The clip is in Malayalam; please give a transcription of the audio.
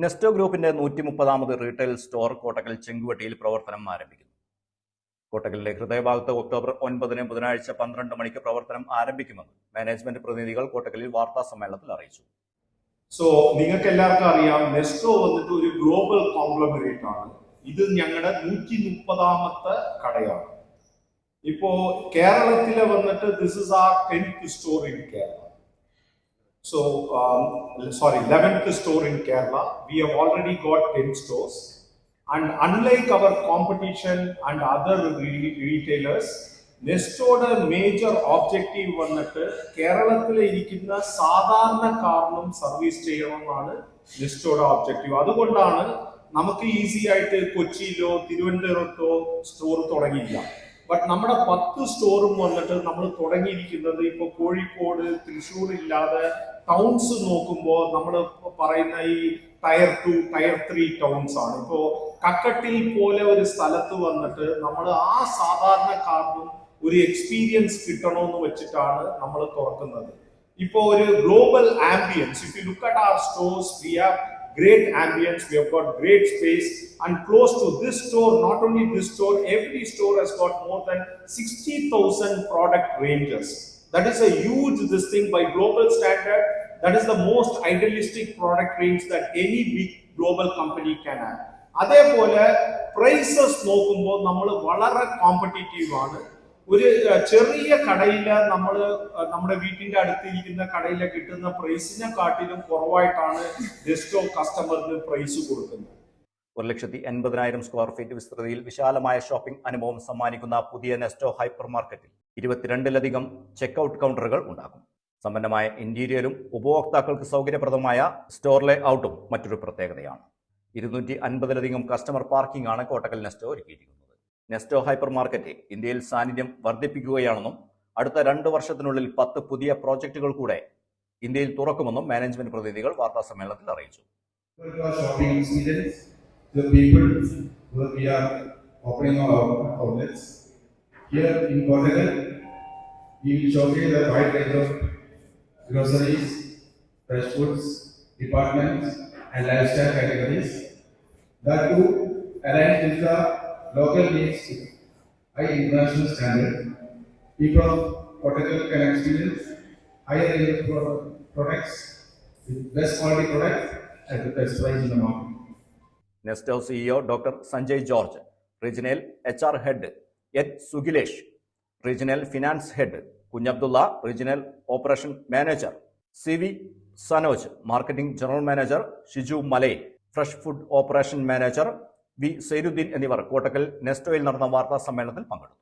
നെസ്റ്റോ ഗ്രൂപ്പിന്റെ നൂറ്റി മുപ്പതാമത് റീറ്റെയിൽ സ്റ്റോർ കോട്ടക്കൽ ചെങ്കുവട്ടിയിൽ പ്രവർത്തനം ആരംഭിക്കുന്നു. കോട്ടക്കലിലെ ഹൃദയഭാഗത്ത് ഒക്ടോബർ ഒൻപതിന് ബുധനാഴ്ച പന്ത്രണ്ട് മണിക്ക് പ്രവർത്തനം ആരംഭിക്കുമെന്ന് മാനേജ്മെന്റ് പ്രതിനിധികൾ കോട്ടക്കലിൽ വാർത്താ സമ്മേളനത്തിൽ അറിയിച്ചു. സോ നിങ്ങൾക്ക് എല്ലാവർക്കും അറിയാം നെസ്റ്റോ വന്നിട്ട് ഒരു ഗ്ലോബൽ കോംപ്ലമറേറ്റ് ആണ്. ഇത് ഞങ്ങളുടെ നൂറ്റി മുപ്പതാമത്തെ കടയാണ്. ഇപ്പോ കേരളത്തിലെ വന്നിട്ട് this is our tenth store in Kerala so sorry eleventh store in Kerala we have already got ten stores and unlike our competition and other retailers നെസ്റ്റോയുടെ major objective വന്നിട്ട് കേരളത്തിൽ ഇരിക്കുന്ന സാധാരണക്കാരനും സർവീസ് ചെയ്യണമെന്നാണ് നെസ്റ്റോടെ ഓബ്ജക്റ്റീവ് അതുകൊണ്ടാണ് നമുക്ക് ഈസി ആയിട്ട് കൊച്ചിയിലോ തിരുവനന്തപുരത്തോ സ്റ്റോർ തുടങ്ങിയില്ല. ബട്ട് നമ്മുടെ പത്ത് സ്റ്റോറും വന്നിട്ട് നമ്മൾ തുടങ്ങിയിരിക്കുന്നത് ഇപ്പൊ കോഴിക്കോട് തൃശ്ശൂർ ഇല്ലാതെ ടൗൺസ് നോക്കുമ്പോൾ നമ്മൾ പറയുന്ന ഈ tier two tier three towns ആണ്. ഇപ്പോ കക്കട്ടിൽ പോലെ ഒരു സ്ഥലത്ത് വന്നിട്ട് നമ്മൾ ആ സാധാരണക്കാർക്കും ഒരു എക്സ്പീരിയൻസ് കിട്ടണമെന്ന് വെച്ചിട്ടാണ് നമ്മൾ തുറക്കുന്നത്. ഇപ്പോ ഒരു global ambience if you look at our stores we have great ambience we have got great space and close to this store not only this store every store has got more than 60000 product ranges that is a huge this thing by global standard that is the most idealistic product range that any big global company can have അതേപോലെ പ്രൈസസ് നോക്കുമ്പോൾ നമ്മൾ വളരെ കോമ്പറ്റീറ്റീവ് ആണ് ഒരു ചെറിയ കടയിൽ നമ്മൾ നമ്മുടെ വീട്ടിന്റെ അടുത്തിരിക്കുന്ന കടയിൽ കിട്ടുന്ന പ്രൈസിനെ കാട്ടിലും കുറവായിട്ടാണ് ഡെസ്റ്റോ കസ്റ്റമറിന് പ്രൈസ് കൊടുക്കുന്നത്. ഒരു ലക്ഷത്തി എൺപതിനായിരം സ്ക്വയർ ഫീറ്റ് വിസ്തൃതിയിൽ വിശാലമായ ഷോപ്പിംഗ് അനുഭവം സമ്മാനിക്കുന്ന പുതിയ നെസ്റ്റോ ഹൈപ്പർ മാർക്കറ്റിൽ ഇരുപത്തിരണ്ടിലധികം ചെക്ക്ഔട്ട് കൗണ്ടറുകൾ ഉണ്ടാകും. സമ്പന്നമായ ഇന്റീരിയറും ഉപഭോക്താക്കൾക്ക് സൗകര്യപ്രദമായ സ്റ്റോർ ലേ ഔട്ടും മറ്റൊരു പ്രത്യേകതയാണ്. ഇരുന്നൂറ്റി അൻപതിലധികം കസ്റ്റമർ പാർക്കിംഗ് ആണ് കോട്ടക്കൽ നെസ്റ്റോ ഒരുക്കിയിരിക്കുന്നത്. നെസ്റ്റോ ഹൈപ്പർ മാർക്കറ്റ് ഇന്ത്യയിൽ സാന്നിധ്യം വർദ്ധിപ്പിക്കുകയാണെന്നും അടുത്ത രണ്ട് വർഷത്തിനുള്ളിൽ പത്ത് പുതിയ പ്രോജക്ടുകൾ കൂടെ ഇന്ത്യയിൽ തുറക്കുമെന്നും മാനേജ്മെന്റ് പ്രതിനിധികൾ വാർത്താ സമ്മേളനത്തിൽ അറിയിച്ചു departments and lifestyle categories. That to arrange with the local needs with high international standard. People of Portugal can experience higher range of pro- products with best quality products at the best price in the market. Nesto CEO doctor Sanjay George regional H R head H Sukhilesh regional finance head Kunjabdulla regional operation manager C V Sanoj marketing general manager Shiju Malayil fresh food operation manager V Sairudheen എന്നിവർ കോട്ടക്കൽ നെസ്റ്റോയിൽ നടന്ന വാർത്താ സമ്മേളനത്തിൽ പങ്കെടുത്തു.